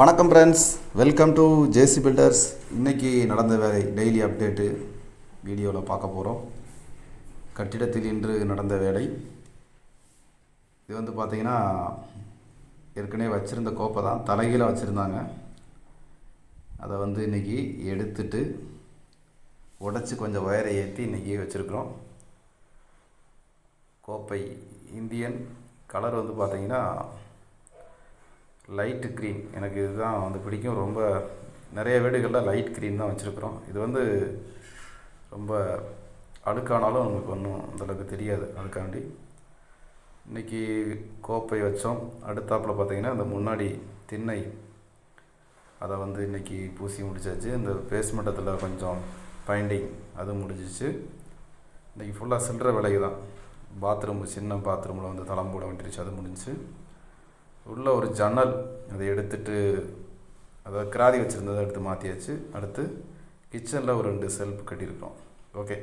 வணக்கம் friends welcome to JC builders இன்றைக்கி நடந்த வேலை டெய்லி அப்டேட்டு வீடியோவில் பார்க்க போகிறோம் கட்டிடத்தில் இன்று நடந்த வேலை. இது வந்து பார்த்திங்கன்னா ஏற்கனவே வச்சுருந்த கோப்பை தான் தலைகீழாக வச்சுருந்தாங்க. அதை வந்து இன்னைக்கு எடுத்துட்டு உடச்சி கொஞ்சம் ஒயரை ஏற்றி இன்றைக்கி வச்சுருக்குறோம். கோப்பை இந்தியன் கலர் வந்து பார்த்திங்கன்னா லைட்டு க்ரீன் எனக்கு இதுதான் வந்து பிடிக்கும். ரொம்ப நிறைய வீடுகளில் லைட் க்ரீன் தான் வச்சுருக்குறோம். இது வந்து ரொம்ப அழுக்கானாலும் நமக்கு ஒன்றும் அந்தளவுக்கு தெரியாது. அதுக்காண்டி இன்றைக்கி கோப்பை வச்சோம். அடுத்தாப்பில் பார்த்தீங்கன்னா அந்த முன்னாடி திண்ணை. அதை வந்து இன்றைக்கி பூசி முடிச்சாச்சு. இந்த பேஸ்மெண்டத்தில் கொஞ்சம் பைண்டிங் அது முடிஞ்சிச்சு. இன்றைக்கி ஃபுல்லாக சில்லற விலைக்கு தான் பாத்ரூம் சின்ன பாத்ரூமில் வந்து தளம் போட வேண்டிருச்சு அது முடிஞ்சுச்சு. உள்ள ஒரு ஜன்னல் அதை எடுத்துட்டு அதாவது கிராதி வச்சுருந்ததை எடுத்து மாற்றியாச்சு அடுத்து கிச்சனில் ஒரு ரெண்டு செல்ஃப் கட்டியிருக்கோம். ஓகே